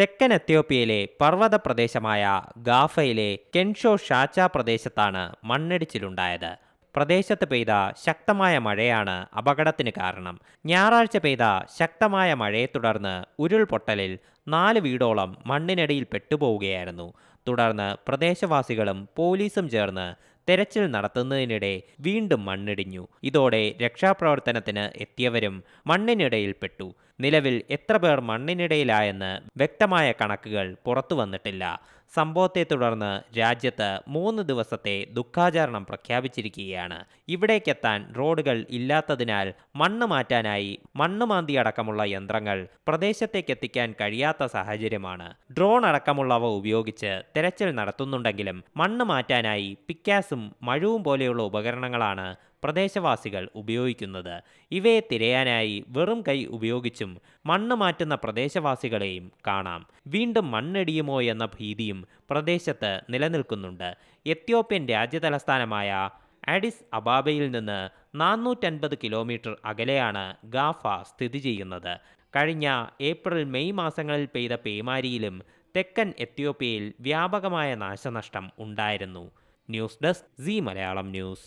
തെക്കൻ എത്യോപ്യയിലെ പർവത പ്രദേശമായ ഗാഫയിലെ കെൻഷോ ഷാച്ച പ്രദേശത്താണ് മണ്ണിടിച്ചിലുണ്ടായത്. പ്രദേശത്ത് പെയ്ത ശക്തമായ മഴയാണ് അപകടത്തിന് കാരണം. ഞായറാഴ്ച പെയ്ത ശക്തമായ മഴയെ തുടർന്ന് ഉരുൾപൊട്ടലിൽ നാല് വീടോളം മണ്ണിനടിയിൽ പെട്ടുപോവുകയായിരുന്നു. തുടർന്ന് പ്രദേശവാസികളും പോലീസും ചേർന്ന് തെരച്ചിൽ നടത്തുന്നതിനിടെ വീണ്ടും മണ്ണിടിഞ്ഞു. ഇതോടെ രക്ഷാപ്രവർത്തനത്തിന് എത്തിയവരും മണ്ണിനിടയിൽപ്പെട്ടു. നിലവിൽ എത്ര പേർ മണ്ണിനിടയിലായെന്ന് വ്യക്തമായ കണക്കുകൾ പുറത്തു വന്നിട്ടില്ല സംഭവത്തെ തുടർന്ന് രാജ്യത്ത് മൂന്ന് ദിവസത്തെ ദുഃഖാചരണം പ്രഖ്യാപിച്ചിരിക്കുകയാണ്. ഇവിടേക്കെത്താൻ റോഡുകൾ ഇല്ലാത്തതിനാൽ മണ്ണ് മാറ്റാനായി മണ്ണ് മാന്തി അടക്കമുള്ള യന്ത്രങ്ങൾ പ്രദേശത്തേക്ക് എത്തിക്കാൻ കഴിയാത്ത സാഹചര്യമാണ്. ഡ്രോൺ അടക്കമുള്ളവ ഉപയോഗിച്ച് തെരച്ചിൽ നടത്തുന്നുണ്ടെങ്കിലും മണ്ണ് മാറ്റാനായി പിക്കാസും മഴവും പോലെയുള്ള ഉപകരണങ്ങളാണ് പ്രദേശവാസികൾ ഉപയോഗിക്കുന്നത്. ഇവയെ തിരയാനായി വെറും കൈ ഉപയോഗിച്ചും മണ്ണ് മാറ്റുന്ന പ്രദേശവാസികളെയും കാണാം. വീണ്ടും മണ്ണിടിയുമോ എന്ന ഭീതിയും പ്രദേശത്ത് നിലനിൽക്കുന്നുണ്ട്. എത്യോപ്യൻ രാജ്യതലസ്ഥാനമായ അഡിസ് അബാബയിൽ നിന്ന് നാനൂറ്റൻപത് കിലോമീറ്റർ അകലെയാണ് ഗാഫ സ്ഥിതി ചെയ്യുന്നത്. കഴിഞ്ഞ ഏപ്രിൽ മെയ് മാസങ്ങളിൽ പെയ്ത പേമാരിയിലും തെക്കൻ എത്യോപ്യയിൽ വ്യാപകമായ നാശനഷ്ടം ഉണ്ടായിരുന്നു. News desk C Malayalam news.